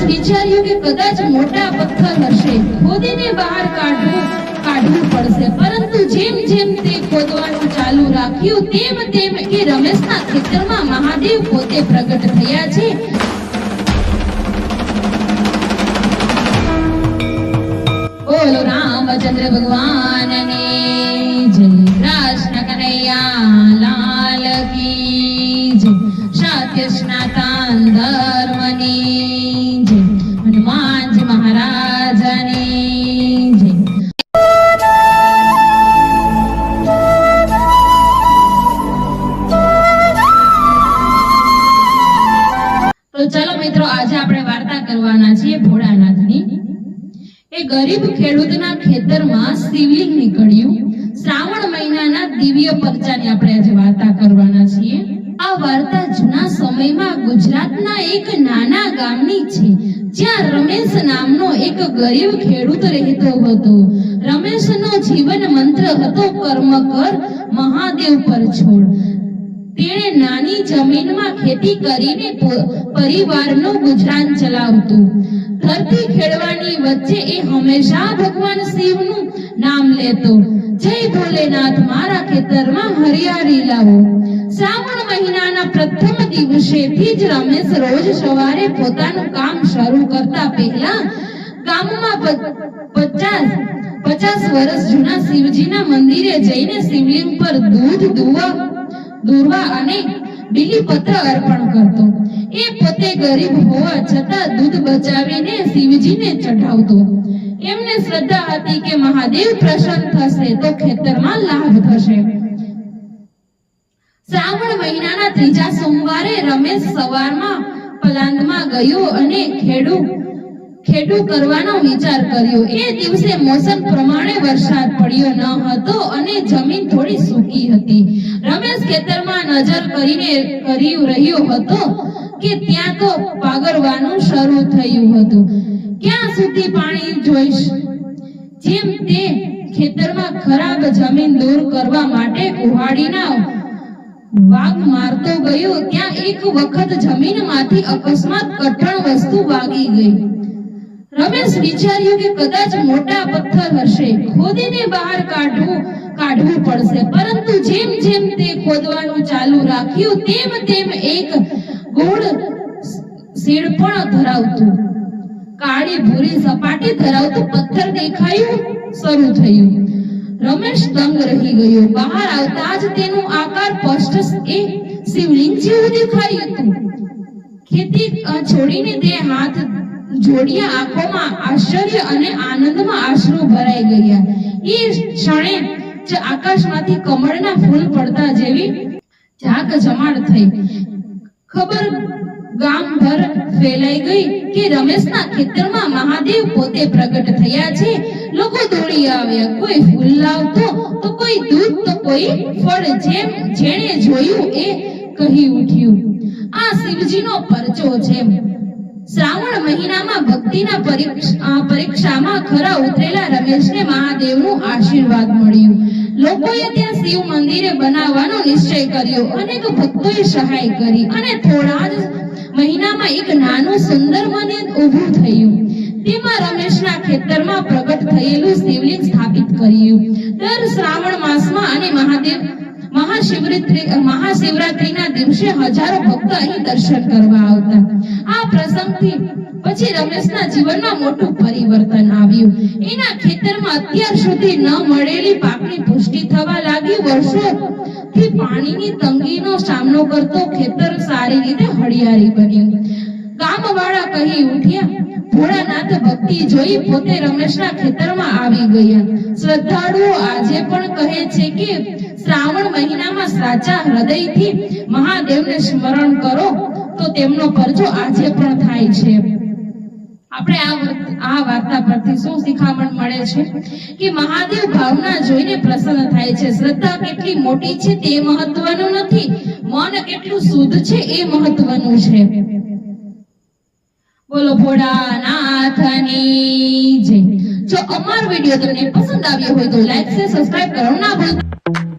રમેશ વિચાર્યું કે કદાચ મોટા પથ્થર હશે. ખોદીને બહાર કાઢવું કાઢવું પડશે. પરંતુ જેમ જેમ તે ખોદવાનું ચાલુ રાખ્યું, તેમ તેમ કે રમેશના ખેતરમાં મહાદેવ પોતે પ્રગટ થયા છે. બોલો રામચંદ્ર ભગવાનની. જય કૃષ્ણ કનૈયા, લાલ કી જય. શ્રી સ્નાતન ધર્મની. મિત્રો, આજે આપણે વાર્તા કરવાના છીએ ભોળાનાથની. એ ગરીબ ખેડૂતના ખેતરમાં શિવલિંગ નીકળ્યું. શ્રાવણ મહિનાના દિવ્ય પરચાની આપણે આજે વાર્તા કરવાના છીએ. આ વાર્તા જૂના સમયમાં ગુજરાતના એક નાના ગામની છે, જ્યાં રમેશ નામનો એક ગરીબ ખેડૂત રહેતો હતો. રમેશનો જીવન મંત્ર હતો, કર્મ કર, મહાદેવ પર છોડ. તેણે નાની જમીનમાં ખેતી કરીને પરિવારનું ગુજરાન ચલાવતું. ધરતી ખેડવાની વચ્ચે એ હંમેશા ભગવાન શિવનું નામ લેતો. જય ભોલેનાથ, મારા ખેતરમાં હરિયાળી લાવો. શ્રાવણ મહિનાના પ્રથમ દિવસેથી જ રમેશ રોજ સવારે પોતાનું કામ શરૂ કરતા પહેલા ગામમાં પચાસ પચાસ વર્ષ જૂના શિવજીના મંદિરે જઈને શિવલિંગ પર દૂધ, દુવા દુર્વા અને બીલીપત્ર અર્પણ કરતો. એ પોતે ગરીબ હોવા છતાં દૂધ બચાવીને શિવજીને ચઢાવતો. એમને શ્રદ્ધા હતી કે મહાદેવ પ્રસન્ન થશે તો ખેતરમાં લાભ થશે. શ્રાવણ મહિનાના ત્રીજા સોમવારે રમેશ સવારમાં પલાંદમાં ગયો અને ખેડૂ ખેડૂ કરવાનો વિચાર કર્યો. એ દિવસે મોસમ પ્રમાણે વરસાદ પડ્યો ન હતો અને જમીન થોડી સૂકી હતી. રમેશ ખેતરમાં નજર કરીને કરી રહ્યો હતો કે ત્યાં તો પાગરવાનું શરૂ થયું હતું. ક્યાં સુધી પાણી જોઈશ? જેમ તે ખેતરમાં ખરાબ જમીન દૂર કરવા માટે કુહાડીના વાઘ મારતો ગયો, ત્યાં એક વખત જમીનમાંથી અકસ્માત કઠણ વસ્તુ વાગી ગઈ. રમેશ વિચાર્યું કે કદાચ મોટા પથ્થર હશે. ખોદીને બહાર કાઢવું કાઢવું પડશે. પરંતુ જેમ જેમ તે ખોદવાનું ચાલુ રાખ્યું, તેમ તેમ એક ગોળ શીળ પણ ધરાવતું. કાળી ભૂરી સપાટી ધરાવતું પથ્થર દેખાયું, શરૂ થયું. રમેશ દંગ રહી ગયો. બહાર આવતા જ તેનું આકાર સ્પષ્ટ એ શિવલિંગ જેવું દેખાયું હતું. ખેતી છોડીને તે હાથ જોડિયા આંખોમાં આશ્ચર્ય અને આનંદમાં આશરો ભરાઈ ગયા. એ ક્ષણે જ આકાશમાંથી કમળના ફૂલ પડતા જેવી ઝાક જમાડ થઈ. ખબર ગામભર ફેલાઈ ગઈ કે રમેશના ખેતરમાં મહાદેવ પોતે પ્રગટ થયા છે. લોકો દોડી આવ્યા. કોઈ ફૂલ લાવતો તો કોઈ દૂધ તો કોઈ ફળ જેમ જેણે જોયું એ કહી ઉઠ્યું. આ શિવજીનો પરચો છે. શ્રાવણ મહિનામાં ભક્તિના પરીક્ષામાં ખરા ઉતરેલા રમેશને મહાદેવનું આશીર્વાદ મળ્યું. લોકોએ ત્યાં શિવ મંદિરે બનાવવાનો નિશ્ચય કર્યો. અનેક ભક્તોએ સહાય કરી અને થોડા જ મહિનામાં એક નાનું સુંદર મને ઊભું થયું. તેમાં રમેશના ખેતરમાં પ્રગટ થયેલું શિવલિંગ સ્થાપિત કર્યું. દર શ્રાવણ માસમાં અને મહાદેવ મહાશિવરાત્રી મહાશિવરાત્રીના દિવસે હજારો ભક્તો અહીં દર્શન કરવા આવતા. આ પ્રસંગથી પછી રમેશના જીવનમાં મોટું પરિવર્તન આવ્યું. એના ખેતરમાં અત્યાર સુધી ન મળેલી પાકની પુષ્ટિ થવા લાગી. વર્ષોથી પાણીની તંગીનો સામનો કરતો ખેતર સારી રીતે હળિયાળી બન્યું. ગામવાળા કહી ઉઠ્યા, ભોળાનાથ ભક્તિ જોઈ પોતે રમેશના ખેતરમાં આવી ગયા. શ્રદ્ધાળુઓ આજે પણ કહે છે કે શ્રાવણ મહિનામાં સાચા હૃદયથી મહાદેવને સ્મરણ કરો, તો તેમનો પરજો આજે પણ થાય છે. આપણે આ વાર્તા પરથી શું શિખામણ મળે છે? કે મહાદેવ ભાવના જોઈને પ્રસન્ન થાય છે. શ્રદ્ધા કેટલી મોટી છે તે મહત્વનું નથી. મન કેટલું શુદ્ધ છે એ મહત્વનું છે. બોલો ભોળાનાથની જય. જો અમારો વીડિયો તમને પસંદ આવ્યો હોય તો લાઈક શેર સબસ્ક્રાઇબ કરવાનું ના ભૂલતા.